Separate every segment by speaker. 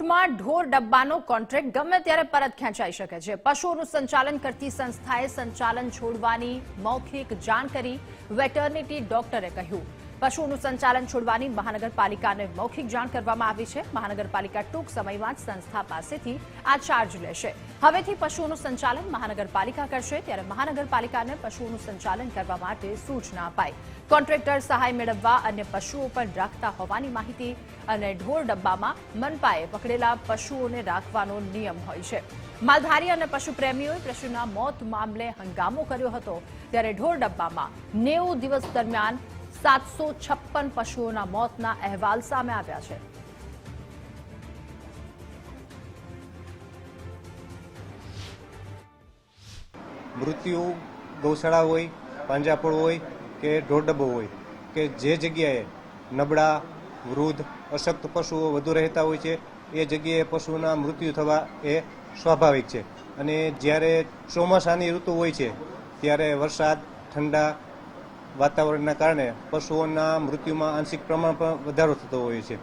Speaker 1: માં ઢોર ડબ્બાનો કોન્ટ્રાક્ટ ગમે ત્યારે પરત ખેંચાઈ શકે છે. પશુઓનું સંચાલન કરતી સંસ્થાએ સંચાલન છોડવાની મૌખિક જાણ કરી વેટર્નિટી ડોક્ટરે કહ્યું. પશુઓનું સંચાલન છોડવાની મહાનગરપાલિકાને મૌખિક જાણ કરવામાં આવી છે. મહાનગરપાલિકા ટૂંક સમયમાં જ સંસ્થા પાસેથી આ ચાર્જ લેશે. હવેથી પશુઓનું સંચાલન મહાનગરપાલિકા કરશે, ત્યારે મહાનગરપાલિકાને પશુઓનું સંચાલન કરવા માટે સૂચના અપાઈ. કોન્ટ્રાક્ટર સહાય મેળવવા અન્ય પશુઓ પણ રાખતા હોવાની માહિતી અને ઢોર ડબ્બામાં મનપાએ પકડેલા પશુઓને રાખવાનો નિયમ હોય છે. માલધારી અને પશુપ્રેમીઓએ પશુના મોત મામલે હંગામો કર્યો હતો, ત્યારે ઢોર ડબ્બામાં નેવું દિવસ દરમિયાન સાતસો છપ્પન પશુઓના મોતના અહેવાલ સામે આવ્યા છે.
Speaker 2: મૃત્યુ ગૌશાળા હોય, પાંજાપોળ હોય કે ઢોરડબ્બો હોય કે જે જગ્યાએ નબળા, વૃદ્ધ, અશક્ત પશુઓ વધુ રહેતા હોય છે, એ જગ્યાએ પશુના મૃત્યુ થવા એ સ્વાભાવિક છે. અને જ્યારે ચોમાસાની ઋતુ હોય છે, ત્યારે વરસાદ, ઠંડા વાતાવરણના કારણે પશુઓના મૃત્યુમાં આંશિક પ્રમાણ પણ વધારો થતો હોય છે.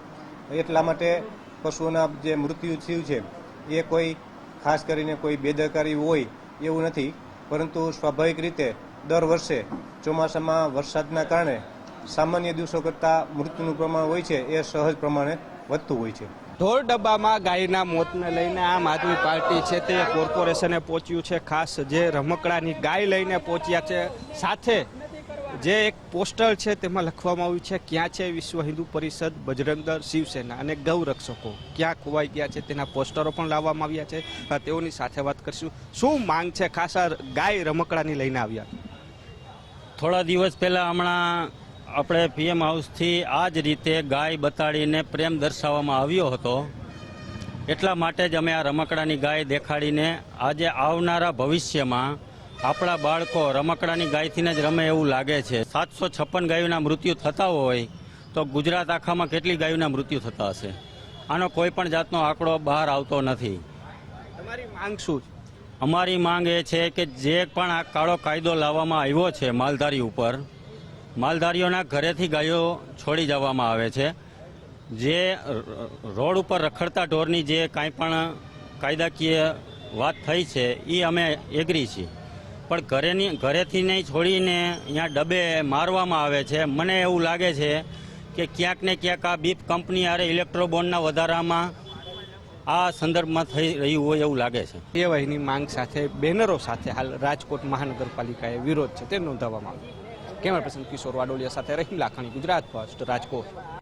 Speaker 2: એટલા માટે પશુઓના જે મૃત્યુ થયું છે, એ કોઈ ખાસ કરીને કોઈ બેદરકારી હોય એવું નથી, પરંતુ સ્વાભાવિક રીતે દર વર્ષે ચોમાસામાં વરસાદના કારણે સામાન્ય દિવસો કરતાં મૃત્યુનું પ્રમાણ હોય છે, એ સહજ પ્રમાણે વધતું હોય છે.
Speaker 3: ઢોર ડબ્બામાં ગાયના મોતને લઈને આમ આદમી પાર્ટી છે તે કોર્પોરેશને પહોંચ્યું છે, ખાસ જે રમકડાની ગાય લઈને પહોંચ્યા છે, સાથે જે એક પોસ્ટર છે તેમાં લખવામાં આવ્યું છે, ક્યાં છે વિશ્વ હિન્દુ પરિષદ બજરંગદળ શિવસેના? અને ગૌ રક્ષકો ક્યાં ખોવાઈ ગયા છે તેના પોસ્ટરો પણ લાવવામાં આવ્યા છે. તેઓની સાથે વાત કરશું. શું માંગ છે ખાસ ગાય રમકડાની લઈને આવ્યા?
Speaker 4: થોડા દિવસ પહેલાં હમણાં આપણે પીએમ હાઉસથી આ જ રીતે ગાય બતાડીને પ્રેમ દર્શાવવામાં આવ્યો હતો. એટલા માટે જ અમે આ રમકડાની ગાય દેખાડીને આજે આવનારા ભવિષ્યમાં આપણા બાળકો રમકડાની ગાયથીને જ રમે એવું લાગે છે. સાતસો છપ્પન ગાયોના મૃત્યુ થતા હોય તો ગુજરાત આખામાં કેટલી ગાયોના મૃત્યુ થતા હશે? આનો કોઈ પણ જાતનો આંકડો બહાર આવતો નથી.
Speaker 3: તમારી માંગ શું
Speaker 4: અમારી માંગ એ છે કે જે પણ આ કાળો કાયદો લાવવામાં આવ્યો છે માલધારી ઉપર માલધારીઓના ઘરેથી ગાયો છોડી જવામાં આવે છે. જે રોડ ઉપર રખડતા ઢોરની જે કાંઈ પણ કાયદાકીય વાત થઈ છે એ અમે એગ્રી છીએ. પણ ઘરેની, ઘરેથી નહીં છોડીને અહીંયા ડબે મારવામાં આવે છે. મને એવું લાગે છે કે ક્યાંક ને ક્યાંક આ બીફ કંપની આરે ઇલેક્ટ્રોબોન્ડના વધારામાં આ સંદર્ભમાં થઈ રહ્યું હોય એવું લાગે છે.
Speaker 3: કાર્યવાહીની માંગ સાથે, બેનરો સાથે હાલ રાજકોટ મહાનગરપાલિકાએ વિરોધ છે તે નોંધાવવામાં આવ્યો. કેમેરા પર્સન કિશોર વાડોલિયા સાથે રહીમ લાખાણી, ગુજરાત ફર્સ્ટ રાજકોટ.